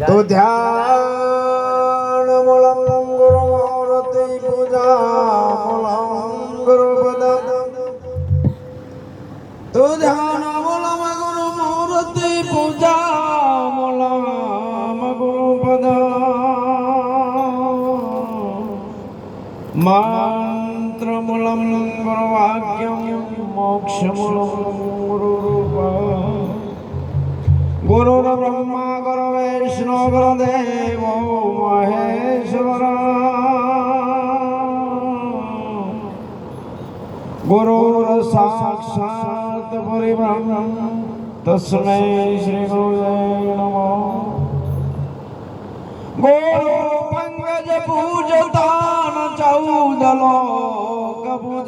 તો ધ્યાન મૂલમ ગુરુ મૂર્તિ પૂજા મૂલમ ગુરુ પદ તો ધ્યાન મૂલમ ગુરુ મૂર્તિ પૂજા મૂલમ ગુરુ પદ तन्त्रमूलं गुरुवाक्यं मोक्षमूलं गुरुरूपा गुरुर्ब्रह्मा गुरुवैष्णो गुरुदेवो महेश्वर गुरुर्साक्षात् परिब्रह्मं तस्मै श्रीगुरुवे नमो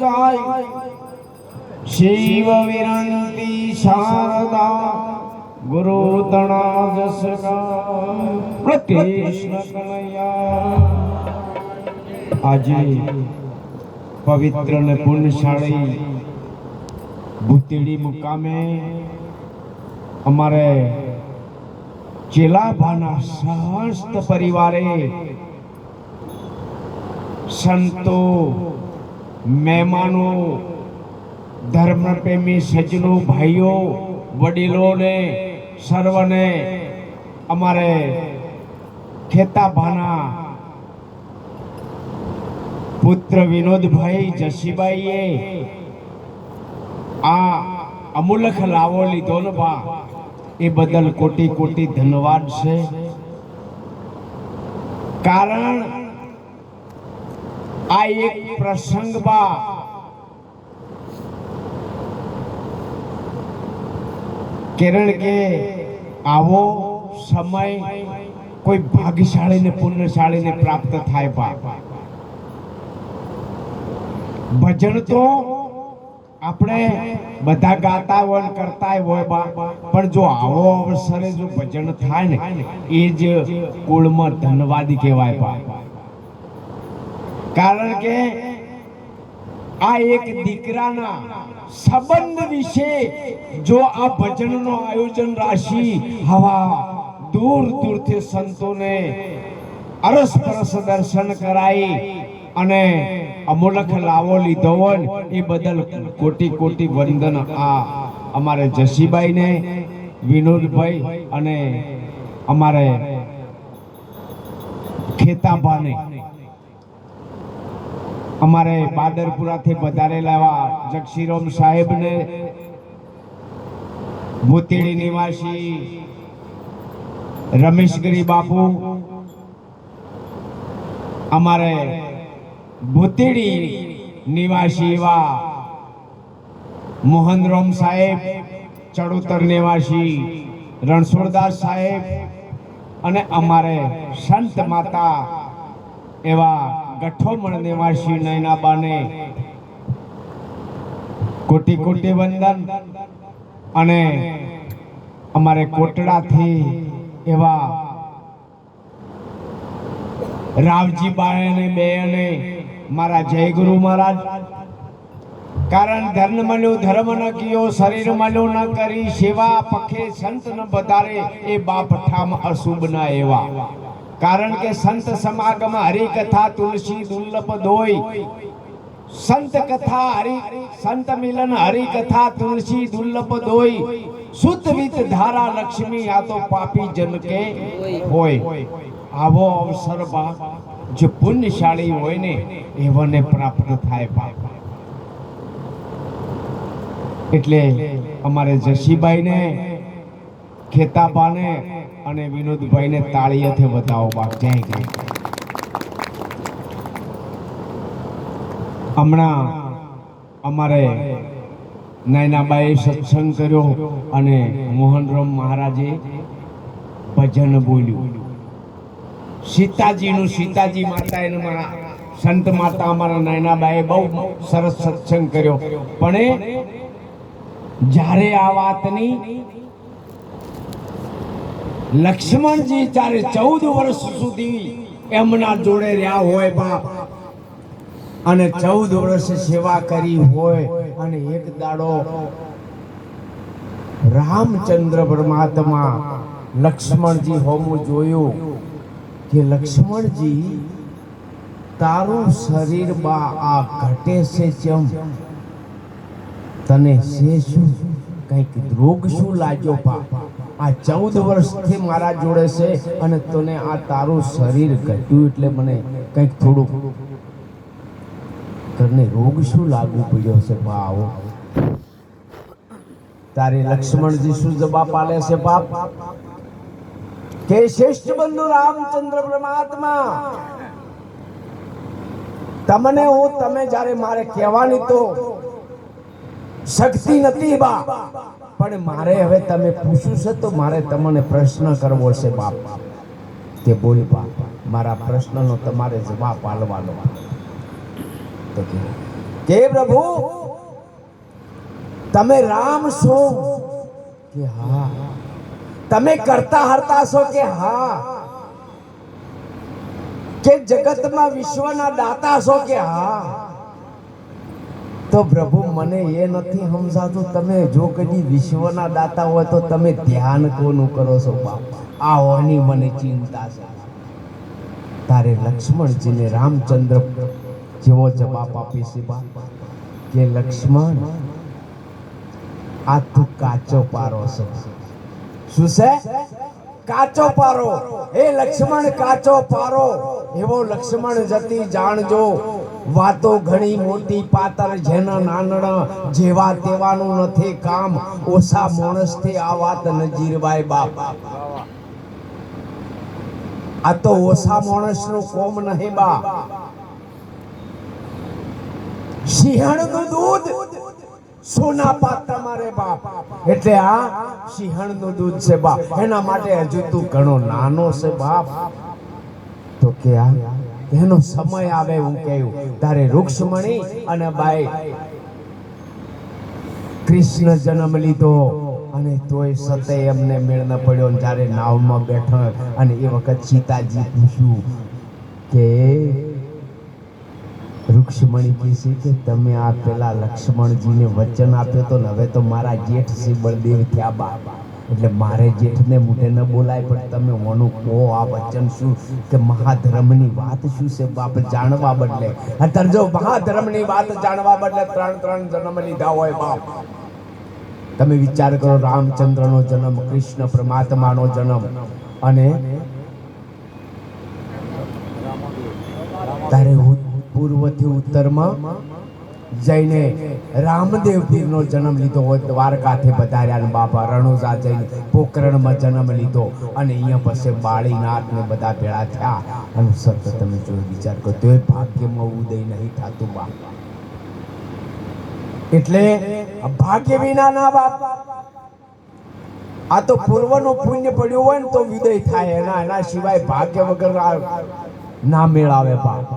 લોક પૂજાય શિવ વિરંતી શારદા ગુરુ તણા જસકા કૃષ્ણ કનૈયા આજે પવિત્ર ને પુણ્યશાળી ભૂતેડી મુકામે અમારે ચેલાભાના સમસ્ત પરિવારે સંતો મહેમાનો ધર્મપ્રેમી સજ્જનો, ભાઈઓ, વડીલોને, સર્વને અમારે ખેતાભાના પુત્ર વિનોદભાઈ જસીભાઈએ આ અમૂલક લાવો લીધો ને બા. એ બદલ કોટી કોટી ધન્યવાદ છે. કારણ આ એક પ્રસંગ બા કેરણ કે આવો સમય કોઈ ભાગ્યશાળી ને પુણ્યશાળી ને પ્રાપ્ત થાય બા ભજન તો આપણે બધા ગાતા હોય કરતા હોય બા પણ જો આવો અવસરે જો ભજન થાય ને, એ જ કુળમાં ધનવાદી કહેવાય બા કારણ કે આ એક દીકરાના સંબંધ વિશે જો આ ભજનનો આયોજન રાશિ હવા દૂર દૂરથી સંતોને અરસ પરસ દર્શન કરાઈ અને અમૂલખ લાવો લીધો હોય એ બદલ કોટી કોટી વંદન આ અમારે જસીબાઈને વિનોદભાઈ અને અમારે ખેતાભાને અમારે બાદરપુરાથી વધારેલા એવા જગશીરામ સાહેબને ભૂતેડી નિવાસી રમેશગીરી બાપુ, અમારે ભૂતેડી નિવાસી એવા મોહનરામ સાહેબ, ચડોતર નિવાસી રણછોડદાસ સાહેબ અને અમારે સંત માતા એવા ગઠોમણ નિવાસી નયનાબાને કોટી કોટી વંદન અને અમારે કોટડાથી એવા રાવજી બાને બે અને મારા જય ગુરુ મહારાજ. કારણ ધર્મ મળ્યો ધર્મ ન કયો શરીર મળ્યો ન કરી, સેવા પખે સંત ન બધારે એ બાપ ઠામ અશુભ ના એવા. કારણ કે સંત સમાગમ હરિ કથા તુલસી દુર્લભ દોય સંત કથા હરિ, સંત મિલન હરિ કથા તુલસી દુર્લભ દોય સુત વિત ધારા લક્ષ્મી આ તો પાપી જન કે હોય. આવો અવસર બા જે પુણ્યશાળી હોય ને, એવાને પ્રાપ્ત થાય બા એટલે અમારે જશીબાઈને ખેતાબાને અને વિનોદભાઈને તાળીયાથી બતાવો બાપ. જય જય. હમણાં અમારે નયનાબાએ સત્સંગ કર્યો અને મોહનરામ મહારાજે ભજન બોલ્યું. સીતાજીનું સીતાજી માતા એને મારા સંત માતા અમારા નયનાબાએ બહુ સરસ સત્સંગ કર્યો. પણ જ્યારે આ વાતની લક્ષ્મણજી જ્યારે ચૌદ વર્ષ સુધી એમના જોડે રહ્યા હોય બાપ, અને ચૌદ વર્ષ સેવા કરી હોય અને એક દાડો રામચંદ્ર પરમાત્મા લક્ષ્મણજી હોમું જોયું કે લક્ષ્મણજી, તારું શરીર બા આ ઘટે છે ચમ તને છે શું? કંઈક રોગ શું લાગ્યો પા આ ચૌદ વર્ષથી મારા જોડે છે અને તને આ તારું શરીર ઘટ્યું એટલે મને કંઈક થોડું તને રોગ શું લાગુ પડ્યો છે બા તારે લક્ષ્મણજી શું જવાબ પાલે છે બાપ? કે શ્રેષ્ઠ બંધુ રામચંદ્ર પરમાત્મા, તમને હું, તમે જ્યારે મારે કહેવાની તો શક્તિ નથી બા પણ મારે હવે તમે પૂછ્યું છે તો મારે તમને પ્રશ્ન કરવો છે, બાપ. કે બોલ, બાપ. મારા પ્રશ્નનો તમારે જવાબ કે કે પ્રભુ, તમે રામ છો? કે હા. તમે કરતા હરતા છો કે હા? કે જગતમાં વિશ્વના દાતા છો કે હા? તો પ્રભુ, મને એ નથી સમજાતું, તમે જો કદી વિશ્વના દાતા હોય તો તમે ધ્યાન કોનું કરો છો? બાપ આ હોની મને ચિંતા છે. તારે લક્ષ્મણજીને રામચંદ્ર જેવો જવાબ આપી છે, બાપ. કે લક્ષ્મણ, આ તું કાચો પારો છે. શું છે? કાચો પારો. એ લક્ષ્મણ કાચો પારો. એવો લક્ષ્મણ જતી જાણજો. વાતો ઘણી મોટી પાતર જેના નાનણ, જેવા તેવાનું નથી કામ. ઓછા માણસથી આ વાત નજીરવાય બાપ. આ તો ઓછા માણસનું કોમ નહીં બા. સિંહણનું દૂધ સોના પાત તમારે બાપ. એટલે આ સિંહણનું દૂધ છે બાપ એના માટે હજુ તું ઘણો નાનો છે બાપ. તો કે આ એનો સમય આવે હું કહ્યું તારે રૂક્ષ્મણી અને બાઈ કૃષ્ણ જન્મ લીધો અને તોય સતે એમને મેળ ન પડ્યો જ્યારે નાવમાં બેઠો અને એ વખત સીતાજી પૂછ્યું કે, રૂક્ષ્મણી કીધી કે તમે આ પેલા લક્ષ્મણજીને વચન આપ્યો તો ને, હવે તો મારા જેઠ શ્રી બળદેવ થયા બા એટલે મારે જેઠને મોઢે ન બોલાય, પણ તમે ઓનું કહો, આ વચન શું? કે મહાધર્મની વાત શું છે? બાપ, જાણવા બદલે. અત્યારે જો મહાધર્મની વાત જાણવા બદલે ત્રણ ત્રણ જન્મ લીધા હોય, બાપ. તમે વિચાર કરો, રામચંદ્રનો જન્મ, કૃષ્ણ પરમાત્માનો જન્મ, અને તારે પૂર્વથી ઉત્તરમાં જઈને રામદેવ જન્મ લીધો હોય, દ્વારકાથી પધાર્યા બાપા રણુજા જઈને પોકરણમાં જન્મ લીધો અને અહીંયા પછી બાળીનાથને બધા ભેળા થયા. અને સતત તમે જો વિચાર કરો, તો ભાગ્યમાં ઉદય નહીં થતું બાપ. એટલે ભાગ્ય વિના ના બાપ. આ તો પૂર્વનું પુણ્ય પડ્યું હોય ને તો વિદય થાય, એના એના સિવાય ભાગ્ય વગર ના મેળાવે બાપ.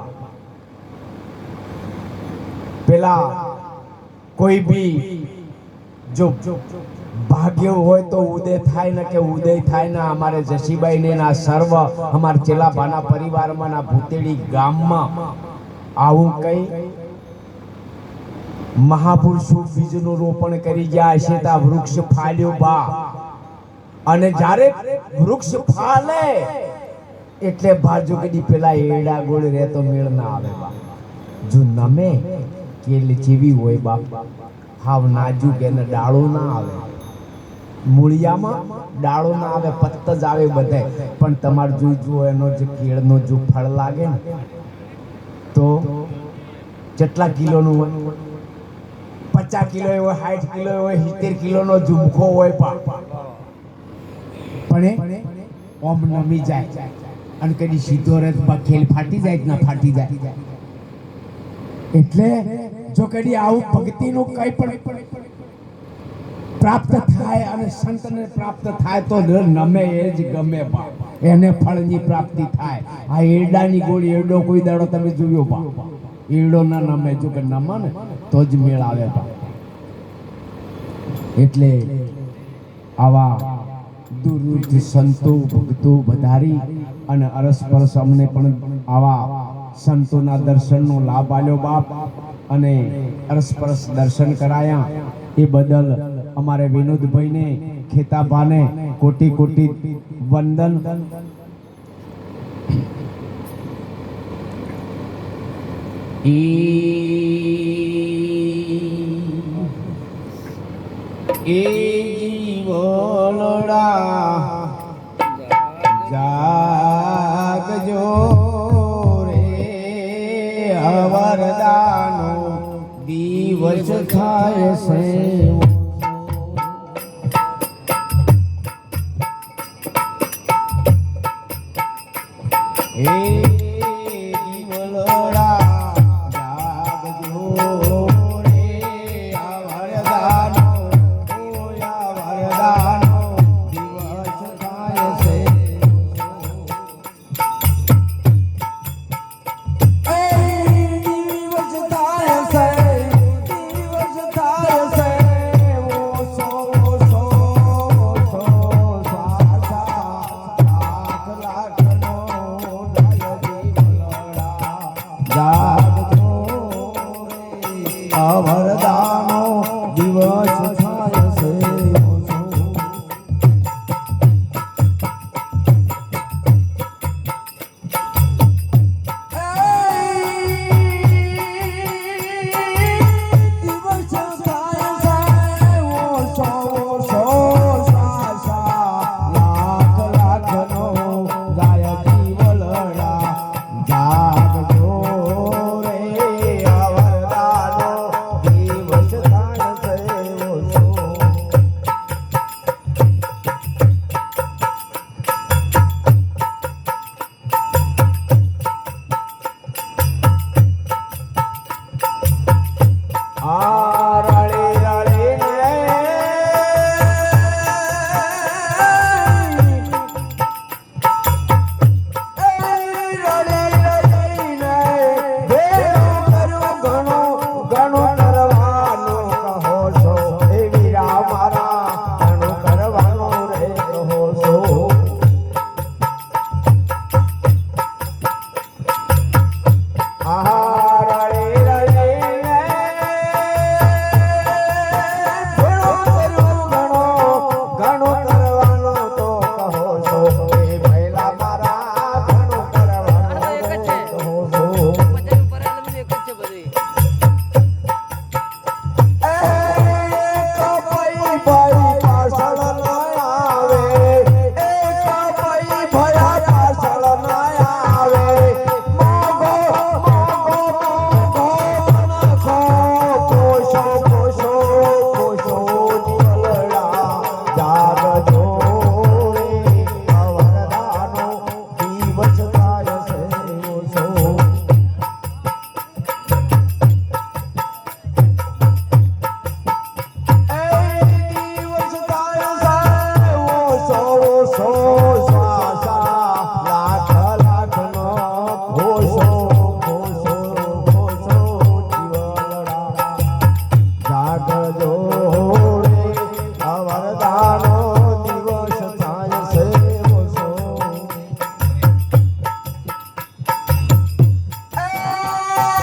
પેલા કોઈ બી જો ભાગ્ય હોય તો ઉદય થાય ને કે ઉદય થાય ને અમારે જસીબાઈ ને ના સર્વ અમાર ચેલાભાના પરિવારમાં ના ભૂતેડી ગામમાં આવું કઈ મહાપુરુષો બીજનું રોપણ કરી ગયા છે તા વૃક્ષ ફાલ્યો બા. અને જ્યારે વૃક્ષ ફાલે એટલે બાજુ કદી પેલા એડા ગોળ રહેતો મેળ ના આવે બા. જો નમે કેલ જેવી હોય બાપ. હાવ નાજુક એને ડાળો ના આવે. મૂળિયામાં ડાળો ના આવે, પત્ત જ આવે બધે. પણ તમારે જોઈ જુઓ એનો જે કેળનો જો ફળ લાગે ને, તો કેટલા કિલોનું હોય, પચાસ કિલો હોય, સાઠ કિલો હોય, સિત્તેર કિલોનો ઝુમખો હોય પણ ઓમ નમી જાય. અને કદી સીધો રથ ખેલ ફાટી જાય ના ફાટી જાય? એટલે જો કદી આવું ભક્તિનું કંઈ પણ પ્રાપ્ત થાય અને સંતને પ્રાપ્ત થાય તો નમે એ જ ગમે બા એને ફળની પ્રાપ્તિ થાય. આ એરડાની ગોળી એરડો કોઈ દાડો તમે જોયો બા એરડો ના નમે, જો કે નમે ને, તો જ મેળ આવે બા એટલે આવા દુરુદ્ધ સંતો, ભક્તો વધારી અને અરસપરસ અમને પણ આવા સંતોના દર્શનનો લાભ આલ્યો બાપ અને અરસપરસ દર્શન કરાયા. એ બદલ અમારે વિનોદભાઈને, ખેતાભાને કોટી કોટી વંદન. એ જીવોળા જાગજો. અવરદાનો દિવસ થાય છે